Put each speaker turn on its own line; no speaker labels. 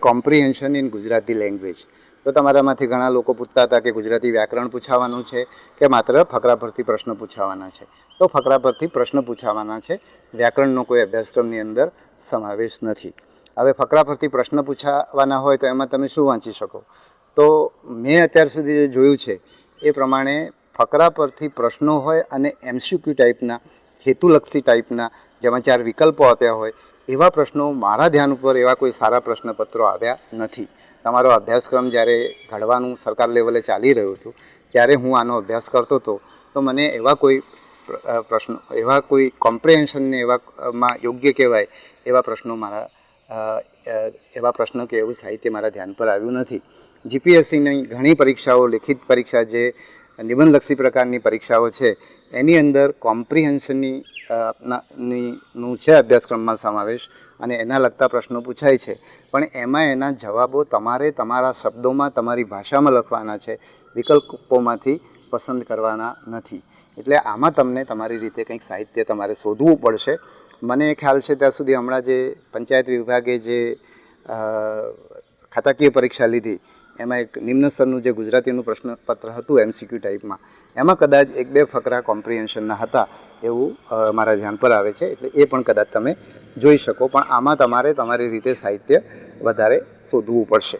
Comprehension in Gujarati language તો તમારામાંથી ઘણા લોકો પૂછતા હતા કે ગુજરાતી વ્યાકરણ પૂછાવાનું છે કે માત્ર ફકરા પરથી પ્રશ્ન પૂછાવાના છે? તો ફકરા પરથી પ્રશ્ન પૂછાવાના છે. વ્યાકરણનો કોઈ અભ્યાસક્રમની અંદર સમાવેશ નથી. હવે ફકરા પરથી પ્રશ્ન પૂછાવાના હોય તો એમાં તમે શું વાંચી શકો? તો મેં અત્યાર સુધી જે જોયું છે, એ પ્રમાણે ફકરા પરથી પ્રશ્નો હોય અને એમસીક્યુ ટાઈપના હેતુલક્ષી ટાઈપના જેમાં ચાર વિકલ્પો આપ્યા હોય એવા પ્રશ્નો મારા ધ્યાન ઉપર એવા કોઈ સારા પ્રશ્નપત્રો આવ્યા નથી. તમારો અભ્યાસક્રમ જ્યારે ઘડવાનું સરકાર લેવલે ચાલી રહ્યું હતું, ત્યારે હું આનો અભ્યાસ કરતો હતો, તો મને એવા કોઈ પ્ર- પ્રશ્નો, એવા કોઈ કોમ્પ્રિહેન્શનને એવા માં યોગ્ય કહેવાય એવા પ્રશ્નો મારા એવા પ્રશ્નો કે એવું સાહિત્ય મારા ધ્યાન પર આવ્યું નથી. જીપીએસસીની ઘણી પરીક્ષાઓ, લેખિત પરીક્ષા જે નિબંધલક્ષી પ્રકારની પરીક્ષાઓ છે, એની અંદર કોમ્પ્રિહેન્શનની ના- છે અભ્યાસક્રમમાં સમાવેશ અને એના લગતા પ્રશ્નો પૂછાય છે. પણ એમાં એના જવાબો તમારે તમારા શબ્દોમાં, તમારી ભાષામાં લખવાના છે, વિકલ્પોમાંથી પસંદ કરવાના નથી. એટલે આમાં તમને તમારી રીતે કંઈક સાહિત્ય તમારે શોધવું પડશે. મને ખ્યાલ છે ત્યાં સુધી હમણાં જે પંચાયત વિભાગે જે ખાતાકીય પરીક્ષા લીધી, એમાં એક નિમ્ન સ્તરનું જે ગુજરાતીનું પ્રશ્નપત્ર હતું એમસીક્યુ ટાઈપમાં. એમાં કદાચ એક બે ફકરા કોમ્પ્રિહેન્શનના હતા. એવું મારા ધ્યાન પર આવે છે, એટલે એ પણ કદાચ તમે જોઈ શકો, પણ આમાં તમારે તમારી રીતે સાહિત્ય વધારે શોધવું પડશે.